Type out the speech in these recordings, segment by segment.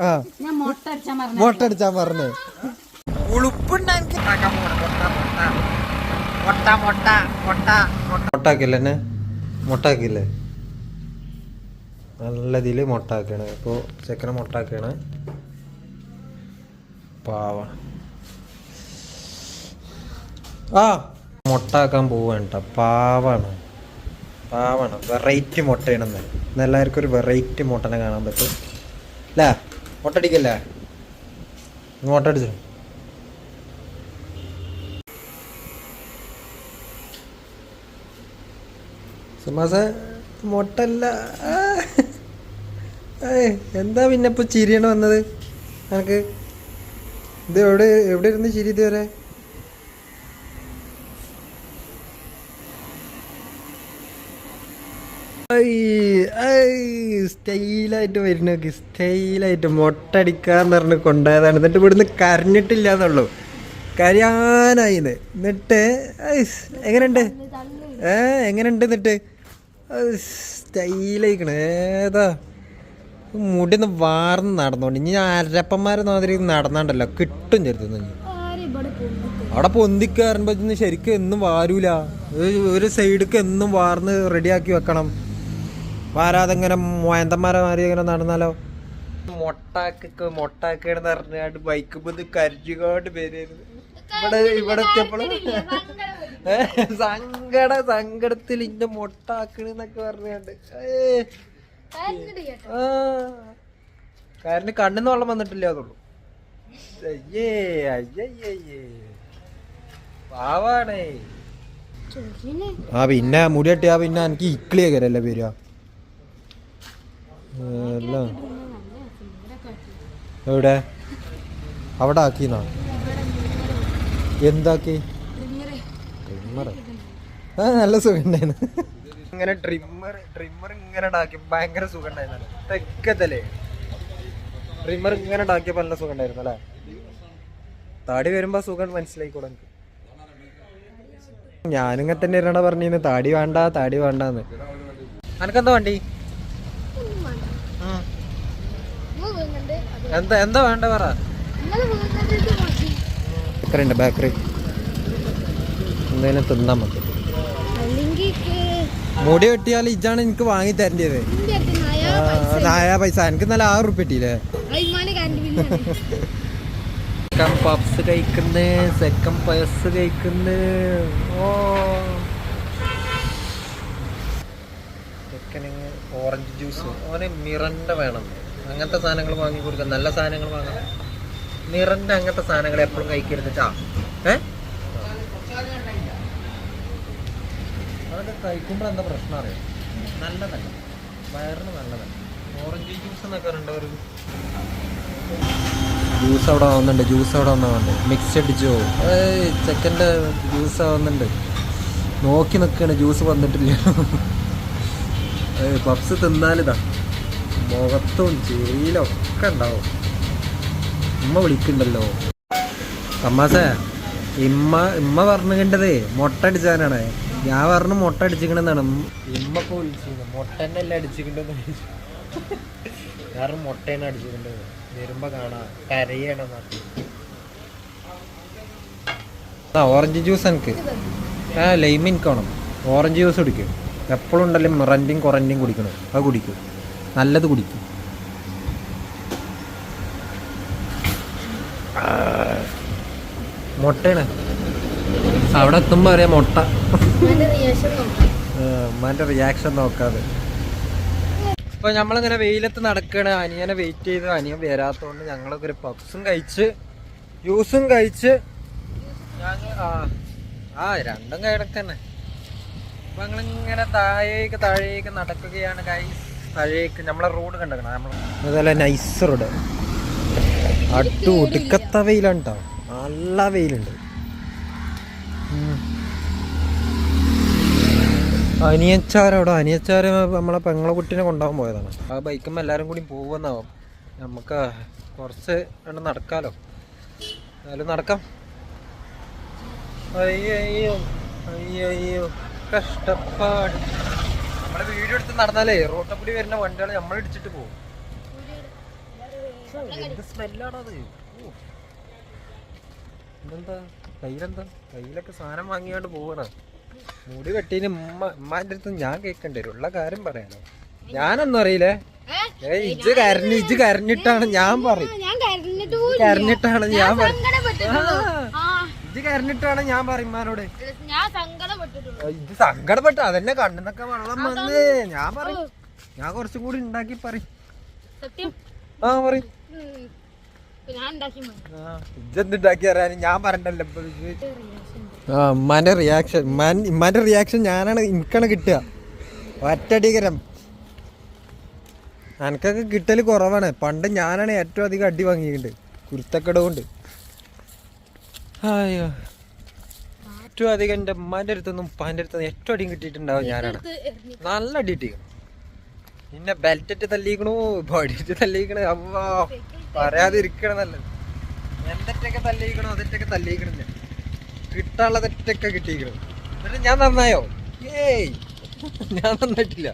ആ. ഞാൻ മുട്ട അടിച്ചാൻ പറഞ്ഞു. മുട്ടാക്കില്ലേ എന്നെ? നല്ല ഇതിൽ മുട്ടാക്കാണ്. ഇപ്പൊ ചെക്കനെ മുട്ടാക്കാണ്. പാവ. ആ. മുട്ടാക്കാൻ പോവാണ് പാവാണ്. പാവാണ്. വെറൈറ്റി മുട്ടയാണെന്ന്. ഇന്ന് എല്ലാവർക്കും ഒരു വെറൈറ്റി മുട്ടനെ കാണാൻ പറ്റും. അല്ലേ മുട്ട അടിച്ചു സുമാസ മുട്ടല്ല. എന്താ പിന്നെ ഇപ്പൊ ചിരിയാണ് വന്നത്? എനിക്ക് ഇത് എവിടെ എവിടെ ഇരുന്ന് ചിരി ഇതുവരെ? സ്റ്റൈലായിട്ട് വരുന്ന. സ്റ്റൈലായിട്ട് മൊട്ടടിക്കാന്ന് പറഞ്ഞ് കൊണ്ടുപോയതാണ്. എന്നിട്ട് ഇവിടുന്ന് കരഞ്ഞിട്ടില്ല എന്നുള്ളൂ. കരയാനായിന്ന്. എന്നിട്ട് എങ്ങനെയുണ്ട്? ഏ എങ്ങനെയുണ്ട് എന്നിട്ട്? സ്റ്റൈലായിക്കണ. ഏതാ? മുടി ഒന്ന് വാർന്ന് നടന്നോണ്ട്. ഇനി അരപ്പന്മാരെ മാതിരി നടന്നാണ്ടല്ലോ. കിട്ടും ചെറുത്തുനിന്ന് ഇനി അവിടെ പൊന്തിക്കാറുമ്പോ ശരിക്കും എന്നും വാരൂല. ഒരു സൈഡിക്ക് എന്നും വാർന്ന് റെഡിയാക്കി വെക്കണം. വാരാതെ ഇങ്ങനെ മോയന്തന്മാരെ മാറി ഇങ്ങനെ നടന്നാലോ? മൊട്ടാക്ക് മൊട്ടാക്കേന്ന് പറഞ്ഞാണ്ട് ബൈക്ക് ബന്ധ് കരിച്ചുകൊണ്ട് പേരായിരുന്നു ഇവിടെ ഇവിടെ എത്തിയപ്പോഴും സങ്കട സങ്കടത്തിൽ ഇന്റെ മൊട്ടാക്കണെന്നൊക്കെ പറഞ്ഞാണ്ട്. ആ. കാരണം കണ്ണിന്ന് വെള്ളം വന്നിട്ടില്ല അതുള്ളൂ. അയ്യേ അയ്യയ്യേ പാവാണേ. ആ പിന്നെ മുടി കെട്ടിയാ പിന്നെ എനിക്ക് ഇക്ലിയൊക്കെ അല്ലേ പേരുക എല്ലാം. എവിടെ? അവിടെ ആക്കിന്നാ? എന്താക്കി? ട്രിമ്മർ ആ നല്ല സുഖം ഉണ്ടായിരുന്നു ഇങ്ങനെ ട്രിമ്മർ ട്രിമ്മർ ഇങ്ങനെ ഉണ്ടാക്കി ഭയങ്കര സുഖം ഉണ്ടായിരുന്നു തെക്കത്തല്ലേ ട്രിമ്മർ ഇങ്ങനെ ഉണ്ടാക്കിയപ്പോൾ നല്ല സുഖം ഉണ്ടായിരുന്നു അല്ലേ? താടി വരുമ്പോൾ സുഖം മനസ്സിലായിക്കോളെ എനിക്ക്. ഞാനിങ്ങനെ തന്നെ ഇരുന്നാ പറഞ്ഞിരുന്നു. താടി വേണ്ട താടി വേണ്ടെന്ന്. അനക്കെന്താ വണ്ടി. എന്താ എന്താ വേണ്ട പറ? Bakery bakery. എന്തായാലും തിന്നാ മതി. മുടി വെട്ടിയാൽ ഇജാണ് എനിക്ക് വാങ്ങി തരേണ്ടത് നായ പൈസ. എനിക്ക് നല്ല ആറ് റുപ്യ കിട്ടിയില്ലേ? പപ്സ് കഴിക്കുന്നേ സെക്കൻ പയസ് കഴിക്കുന്നു. ഓ ഓറഞ്ച് ജ്യൂസ് അങ്ങനെ മിറണ്ട വേണം. അങ്ങനത്തെ സാധനങ്ങൾ വാങ്ങി കൊടുക്കാം. നല്ല സാധനങ്ങൾ വാങ്ങാം. മിറണ്ട അങ്ങനത്തെ സാധനങ്ങൾ എപ്പോഴും കഴിക്കരുതാ ഏ? അതൊക്കെ കഴിക്കുമ്പോൾ എന്താ പ്രശ്നം അറിയാം? നല്ലതല്ല. വയറിന് നല്ലതല്ല. ഓറഞ്ച് ജ്യൂസ് എന്നൊക്കെ ഒരു ജ്യൂസ് അവിടെ ആവുന്നുണ്ട് ജ്യൂസ് അവിടെ വന്നുണ്ട് മിക്സ് അടിച്ചോ? ഏയ് ചെക്കന്റെ ജ്യൂസ് ആവുന്നുണ്ട് നോക്കി നിൽക്കുകയാണ് ജ്യൂസ് വന്നിട്ടില്ല. പപ്സ് തിന്നാലിതാ. മുഖത്തും ചെറിയിലും ഒക്കെ ഉണ്ടാവും. ഉമ്മ വിളിക്കണ്ടല്ലോ അമ്മാസേ ഇമ്മ ഇമ്മ പറഞ്ഞിട്ടതേ മുട്ട അടിച്ചാനാണ്. ഞാൻ പറഞ്ഞു മുട്ട അടിച്ചിക്കണെന്നാണ് ഇമ്മ ഇപ്പൊ വിളിച്ചിരുന്നു. മുട്ട തന്നെ അല്ല അടിച്ചിട്ടുണ്ടെന്ന് കാരണം തന്നെ അടിച്ചിട്ടുണ്ട് വരുമ്പോ കാണാ. കരയണം ആ ഓറഞ്ച് ജ്യൂസ് എനിക്ക്. ആ ലൈമിൻ എനിക്ക് വേണം. ഓറഞ്ച് ജ്യൂസ് കുടിക്കും. എപ്പോഴും ഉണ്ടല്ലോ മിറന്റും കുറന്റെയും കുടിക്കണം അത് കുടിക്കും. നല്ലത് കുടിക്കും. ആ, മുട്ടയാണ്. അവിടെ എത്തുമ്പോൾ അറിയാം മുട്ട. ഉമ്മാന്റെ റിയാക്ഷൻ നോക്കാതെ. അപ്പോൾ നമ്മളിങ്ങനെ വെയിലത്ത് നടക്കുകയാണ് അനിയനെ വെയിറ്റ് ചെയ്ത് അനിയൻ വരാത്തതുകൊണ്ട് ഞങ്ങളൊക്കെ ഒരു പപ്സും കഴിച്ച് ജ്യൂസും കഴിച്ച് ഞങ്ങൾ ആ ആ രണ്ടും കിടക്കന്നെ അപ്പൊ ഞങ്ങളിങ്ങനെ താഴേക്ക് താഴേക്ക് നടക്കുകയാണ് ഗൈസ് താഴേക്ക് നമ്മളെ റോഡ് കണ്ടേക്കണം നമ്മൾ നൈസ് റോഡ് അട്ടു ഒടുക്കത്ത വെയിലാണ് കേട്ടോ നല്ല വെയിലുണ്ട്. അനിയച്ചാരോടോ അനിയച്ചാര് നമ്മളെ പെങ്ങളെ കുട്ടീനെ കൊണ്ടുപോകാൻ പോയതാണ്. ആ ബൈക്കുമ്പോൾ എല്ലാവരും കൂടി പോകുമെന്നാവും നമുക്ക് കുറച്ച് രണ്ട് നടക്കാലോ. എന്നാലും നടക്കാം. അയ്യോ അയ്യോ അയ്യോ അയ്യോ. കഷ്ടപ്പാട്. നമ്മൾ വീഡിയോ എടുത്ത് നടന്നാലേ റോട്ടപ്പുടി വരുന്ന വണ്ടികൾ നമ്മൾ ഇടിച്ചിട്ട് പോകും. എന്ത് സ്മെല്ലാണത് ഇതെന്താ? കയ്യിലെന്താ? കയ്യിലൊക്കെ സാധനം വാങ്ങിയാണ്ട് പോവണ. മുടി വെട്ടീന് ഉമ്മ ഉമ്മാന്റെ അടുത്ത് ഞാൻ കേൾക്കണ്ടി വരും ഉള്ള കാര്യം പറയണോ. ഞാനൊന്നും അറിയില്ലേ? ഏ? ഇജ് കരഞ്ഞ് ഇജ് കരഞ്ഞിട്ടാണ് ഞാൻ പറയും. കരഞ്ഞിട്ടാണ് ഞാൻ പറയും. ഇജ്ജ് കരഞ്ഞിട്ടാണ് ഞാൻ പറയുമ്പോട് ഞാൻ ഇത് സങ്കടപ്പെട്ടു അതന്നെ കണ്ണെന്നൊക്കെ വെള്ളം വന്ന്. ഞാൻ പറയും. ഞാൻ കുറച്ചും കൂടി ഉണ്ടാക്കി പറയും. സത്യം? ആ പറയും. ഞാൻ അറിയാനും പറഞ്ഞല്ലോ ഇത്. ആ ഉമ്മാന്റെ റിയാക്ഷൻ ഉമ്മാൻ ഉമ്മാന്റെ റിയാക്ഷൻ ഞാനാണ് എനിക്കാണ് കിട്ടുക. ഒറ്റടികരം എനിക്കൊക്കെ കിട്ടൽ കുറവാണ്. പണ്ട് ഞാനാണ് ഏറ്റവും അധികം അടി വാങ്ങിയിട്ടുണ്ട്. കുരുത്തക്കട കൊണ്ട്. അയ്യോ ഏറ്റവും അധികം എന്റെ ഉമ്മാന്റെ അടുത്തൊന്നും ഉപ്പാന്റെ അടുത്തൊന്നും ഏറ്റവും അടിയും കിട്ടിയിട്ടുണ്ടാവും ഞാനാണ്. നല്ല അടി കിട്ടിക്കണം പിന്നെ ബെൽറ്റിട്ട് തല്ലിക്കണു ബോഡിയിട്ട് തല്ലിക്കണു. അവ്വാ പറയാതിരിക്കണം നല്ലത്. എന്തൊക്കെ തല്ലിക്കണോ അതൊക്കെ തല്ലിക്കണില്ല. ഞാൻ കിട്ടാനുള്ള തെറ്റൊക്കെ കിട്ടിയിരിക്കണം എന്നിട്ട് ഞാൻ നന്നായോ? ഏയ്. ഞാൻ നന്നായിട്ടില്ല.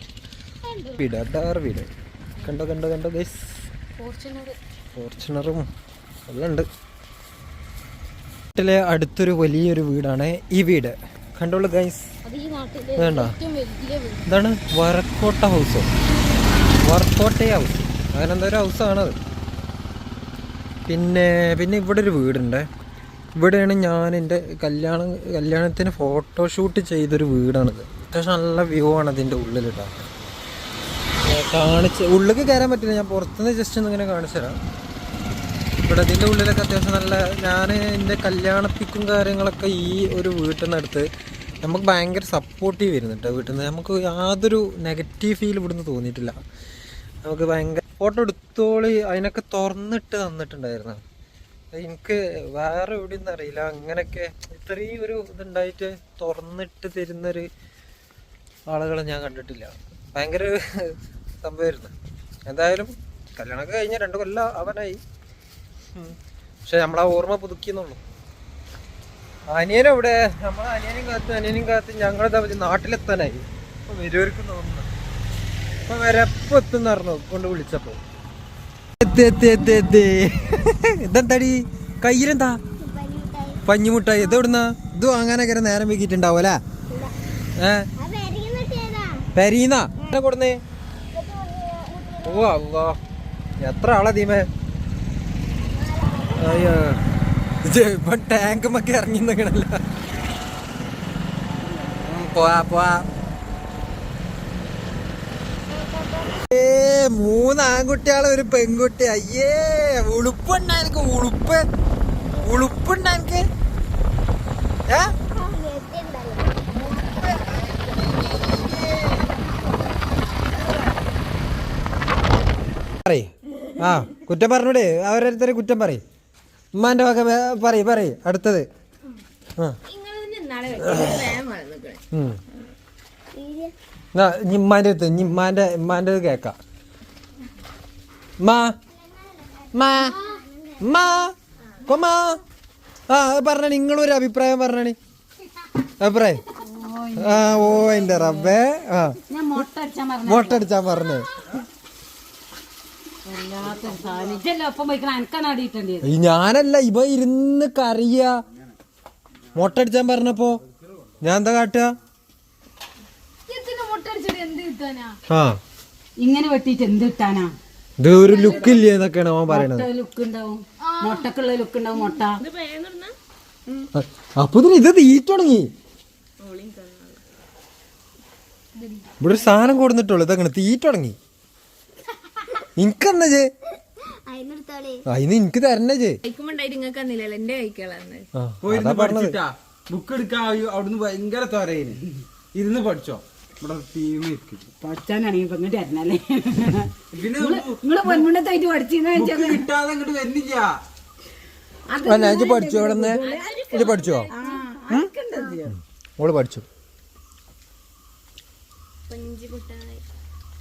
വീട് അതാറ് വീട്. കണ്ടോ കണ്ടോ കണ്ടോ ഗൈസ് ഫോർച്യൂണർ ഫോർച്ചുണറും എല്ലാം ഉണ്ട്. വീട്ടിലെ അടുത്തൊരു വലിയൊരു വീടാണ് ഈ വീട്. കണ്ടോളൂ ഗൈസ് നാട്ടിലെ വേണ്ട. ഇതാണ് വരക്കോട്ട ഹൗസ് വർക്കോട്ട ഹൗസ് അങ്ങനെ എന്തോ ഒരു ഹൗസാണത് പിന്നെ പിന്നെ ഇവിടെ ഒരു വീടുണ്ട്. ഇവിടെയാണ് ഞാൻ എന്റെ കല്യാണം കല്യാണത്തിന് ഫോട്ടോഷൂട്ട് ചെയ്തൊരു വീടാണിത്. അത്യാവശ്യം നല്ല വ്യൂ ആണ് അതിന്റെ ഉള്ളിലിട്ടാണ് കാണിച്ച് ഉള്ളിലേക്ക് കയറാൻ പറ്റില്ല. ഞാൻ പുറത്തുനിന്ന് ജസ്റ്റ് ഒന്ന് ഇങ്ങനെ കാണിച്ചു തരാം. ഇവിടെ ഇതിന്റെ ഉള്ളിലൊക്കെ അത്യാവശ്യം നല്ല ഞാൻ എന്റെ കല്യാണത്തിക്കും കാര്യങ്ങളൊക്കെ ഈ ഒരു വീട്ടിൽ നിന്ന് എടുത്ത് നമുക്ക് ഭയങ്കര സപ്പോർട്ടീവ് വരുന്നുണ്ട് വീട്ടിൽ നിന്ന് നമുക്ക് യാതൊരു നെഗറ്റീവ് ഫീൽ ഇവിടുന്ന് തോന്നിയിട്ടില്ല. നമുക്ക് ഭയങ്കര ഫോട്ടോ എടുത്തോളി അതിനൊക്കെ തുറന്നിട്ട് തന്നിട്ടുണ്ടായിരുന്നു. എനിക്ക് വേറെ എവിടെയൊന്നും അറിയില്ല. അങ്ങനെയൊക്കെ ഇത്രയും ഒരു ഇതുണ്ടായിട്ട് തുറന്നിട്ട് തരുന്നൊരു ആളുകളെ ഞാൻ കണ്ടിട്ടില്ല. ഭയങ്കര സംഭവമായിരുന്നു. എന്തായാലും കല്യാണമൊക്കെ കഴിഞ്ഞ രണ്ട് കൊല്ലം അവനായി. പക്ഷെ നമ്മളാ ഓർമ്മ പുതുക്കിയെന്നുള്ളൂ. അനിയനും ഇവിടെ നമ്മളെ അനിയനും കാത്ത് അനിയനും കാത്ത് ഞങ്ങളുടെ നാട്ടിലെത്താനായി. ഇപ്പൊ വരുവർക്കും തോന്നുന്നു. ഇപ്പൊ വരപ്പ് എത്തുന്ന പറഞ്ഞു കൊണ്ട് വിളിച്ചപ്പോ. ഇതെന്താടി? കയ്യിലെന്താ? പഞ്ഞിമുട്ടായി. ഇത് എവിടുന്ന? ഇത് വാങ്ങാനൊക്കെ നേരം വെക്കിട്ടുണ്ടാവും അല്ലേ? ഏ? പെരീന്നാ? കൊടുന്നേ? ഓ അല്ലോ എത്ര ആളാ ദീമേ അയ്യോ. ഇപ്പൊ ടാങ്കുമൊക്കെ ഇറങ്ങി നിൽക്കണല്ല പോവാ പോവാ. മൂന്ന് ആൺകുട്ടികളെ ഒരു പെൺകുട്ടി. അയ്യേ ഉളുപ്പുണ്ടാ എനിക്ക് ഉളുപ്പ്. ഉളുപ്പുണ്ടാ എനിക്ക് ഏ ആ കുറ്റം പറഞ്ഞൂടെ. അവരോരുത്തരെ കുറ്റം പറയും. ഉമ്മാന്റെ വക പറയ് പറയ് അടുത്തത്. ആ. എന്നാ, അടുത്ത് ഇനി ഉമ്മാന്റെ ഉമ്മാന്റെ കേക്കാം മാ മാ മാ കൊമാ ആ പറഞ്ഞ നിങ്ങളൊരു അഭിപ്രായം പറഞ്ഞണി. അഭിപ്രായം? ആ ഓ എന്റെ റബ്ബേ. ആ. ഞാൻ മുട്ട അടിച്ചാൻ പറഞ്ഞു മുട്ടടിച്ചാൻ പറഞ്ഞേ വല്ലാത്തൊരു സാധനം ഇജ്ജല്ലേ ഒപ്പം പോയിക്കണ എനിക്കാണ് അടിയിട്ടേണ്ടത് ഈ ഞാനല്ല ഇവ ഇരുന്ന് കറിയ. മുട്ടടിച്ചാൻ പറഞ്ഞപ്പോ ഞാൻ എന്താ കാട്ടുക ആ. ഇങ്ങനെ വെട്ടിട്ട് എന്ത് കിട്ടാനാ? ഇത് ഒരു ലുക്ക് ഇല്ലേ എന്നൊക്കെയാണ് അവൻ പറയണത്. ലുക്ക് ഉണ്ടാവും. മുട്ടക്കുള്ള ലുക്ക് ഉണ്ടാവും മുട്ട. അപ്പൊ ഇതിന് ഇത് തീറ്റ തുടങ്ങി. ഇവിടെ ഒരു സാധനം കൊടുത്തിട്ടുള്ളു. ഇതങ്ങനെ തീറ്റ തുടങ്ങി. എനിക്കെന്നാ ചേ അതിന് എനിക്ക് തരണേ ചേ അതാ പറഞ്ഞത്. ബുക്ക് എടുക്കാൻ അവിടുന്ന് ഭയങ്കര തൊരയിന് ഇരുന്ന് പഠിച്ചോ. ഇവിടെ ടീം പഠിച്ചാനാണെങ്കിൽ ഇപ്പൊ ഇങ്ങോട്ട് തരണല്ലേ? പിന്നെ നിങ്ങൾ പൊന്മുണ്ടത്തായിട്ട് പഠിച്ചെന്ന് ബുക്ക് കിട്ടാതെ ഇങ്ങോട്ട് വരുന്നില്ല. ഞാൻ പഠിച്ചോ ഇവിടെ നിന്ന് പഠിച്ചോ? ഓൾ പഠിച്ചു.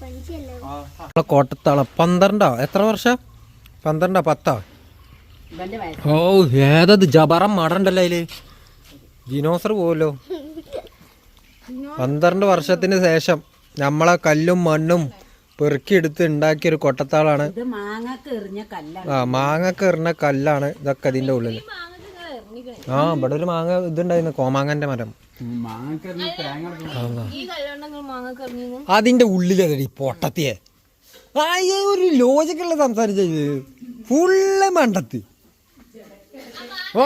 നമ്മളെ കോട്ടത്താള. പന്ത്രണ്ടോ? എത്ര വർഷം? പന്ത്രണ്ടോ? പത്തോ? ഓ ഏതത് ജബറം മടണ്ടല്ലോ അതിൽ? ജിനോസർ പോവല്ലോ. പന്ത്രണ്ട് വർഷത്തിന് ശേഷം നമ്മളെ കല്ലും മണ്ണും പെറുക്കി എടുത്ത് ഉണ്ടാക്കിയ ഒരു കൊട്ടത്താളാണ്. ഇത് മാങ്ങക്ക് കല്ലാണ്. ആ മാങ്ങക്ക് എറിഞ്ഞ കല്ലാണ് ഇതൊക്കെ ഇതിന്റെ ഉള്ളിൽ. ആ ഇവിടെ ഒരു മാങ്ങ ഇതുണ്ടായിരുന്നു കോമാങ്ങന്റെ മരം. അതിന്റെ ഉള്ളിലതടി പൊട്ടത്തിയെ. ആ ഒരു ലോജിക്കുള്ള സംസാരിച്ചത് ഫുള്ള് മണ്ടത്തി. ഓ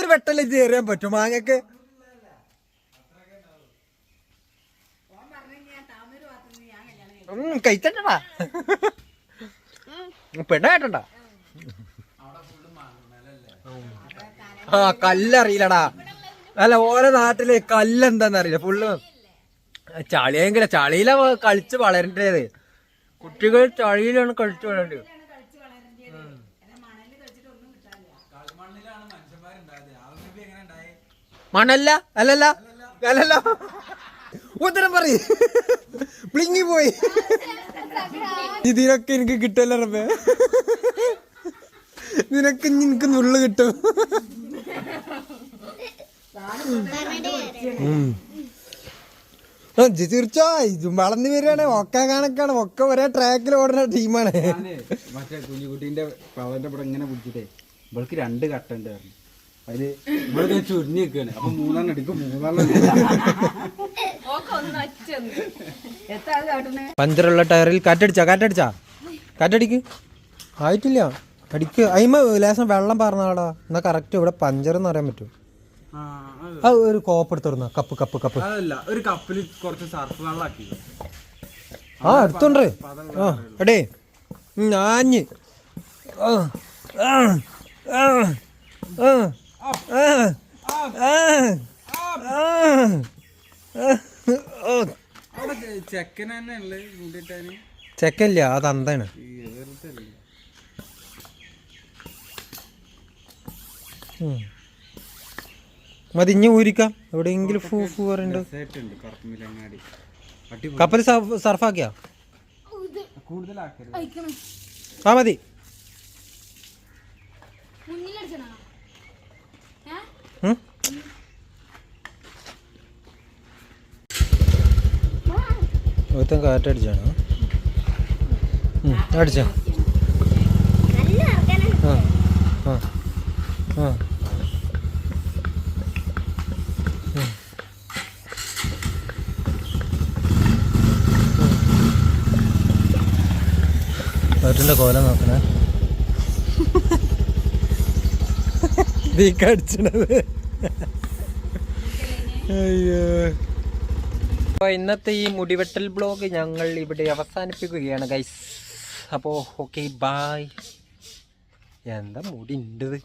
ഒരു വെട്ടല്ലേ ചേരാൻ പറ്റും മാങ്ങക്ക്? ഉം, കഴിച്ചണ്ടടാ പെണ്ണ കേട്ടണ്ട ആ കല്ലറിയില്ലടാ. അല്ല ഓരോ നാട്ടിൽ കല്ലെന്താന്ന് അറിയില്ല ഫുള്ള് ചളിയെങ്കില ചളിയില കളിച്ച് വളരേണ്ടത്. കുട്ടികൾ ചളിയിലാണ് കളിച്ച് വളരേണ്ടത്. മണല്ല അല്ലല്ല. അല്ലല്ല. ഉത്തരം പറയ. പ്ലിങ്ങി പോയി. ഇതിനൊക്കെ എനിക്ക് കിട്ടല്ലേ നിനക്ക് നിനക്ക് നുള്ളു കിട്ടും. തീർച്ചയായും വളർന്നു വരികയാണ് ഒക്കെ കണക്കാണ് ഒക്കെ ഒരേ ട്രാക്കിൽ ഓടുന്ന ടീമാണ് മറ്റേ കുഞ്ഞുകുട്ടീന്റെ പവന്റെ ഇവിടെ ഇങ്ങനെ പിടിച്ചിട്ടേ ഇവൾക്ക് രണ്ട് കട്ട ഉണ്ട് പറഞ്ഞു. അതിൽ ഇവിടെ ചുരുങ്ങി നിൽക്കുകയാണ് അപ്പൊ മൂന്നെണ്ണം എടുക്കും മൂന്നെണ്ണം പഞ്ചറുള്ള ടയറിൽ കാറ്റടിച്ചാ കാറ്റടിച്ചാ? കാറ്റടിക്ക്? ആയിട്ടില്ല. അടിക്ക് അയിമ ലേശം വെള്ളം പറഞ്ഞാടാ എന്നാ കറക്റ്റ് ഇവിടെ പഞ്ചർ എന്ന് പറയാൻ പറ്റും. അത് ഒരു കോപ്പ് എടുത്തിരുന്ന കപ്പ് കപ്പ് കപ്പ്. അതല്ല ഒരു കപ്പിൽ കുറച്ച് സർഫ് വെള്ളമാക്കി ആ എടുത്തോണ്ട്. ആ എടേ ഞാഞ്ഞ്. ചെക്കല്ല അത് അന്താണ് ഉം. മതി ഇഞ്ഞ് ഊരിക്കാം. എവിടെയെങ്കിലും ഫൂ ഫൂ പറയുന്നുണ്ട് കപ്പൽ സർഫാക്കിയാ? ആ മതി. ഒരുത്തൻ കാറ്റടിച്ചാണ്. അടിച്ചാ. അടിച്ചോ ആ ആ ആ. കാറ്റിന്റെ കോല നോക്കണേ. നീക്കടിച്ചത് അയ്യോ. അപ്പോൾ ഇന്നത്തെ ഈ മുടിവെട്ടൽ ബ്ലോഗ് ഞങ്ങൾ ഇവിടെ അവസാനിപ്പിക്കുകയാണ് ഗൈസ് അപ്പോ ഓക്കെ ബായ് എന്താ മുടി ഉണ്ടത്?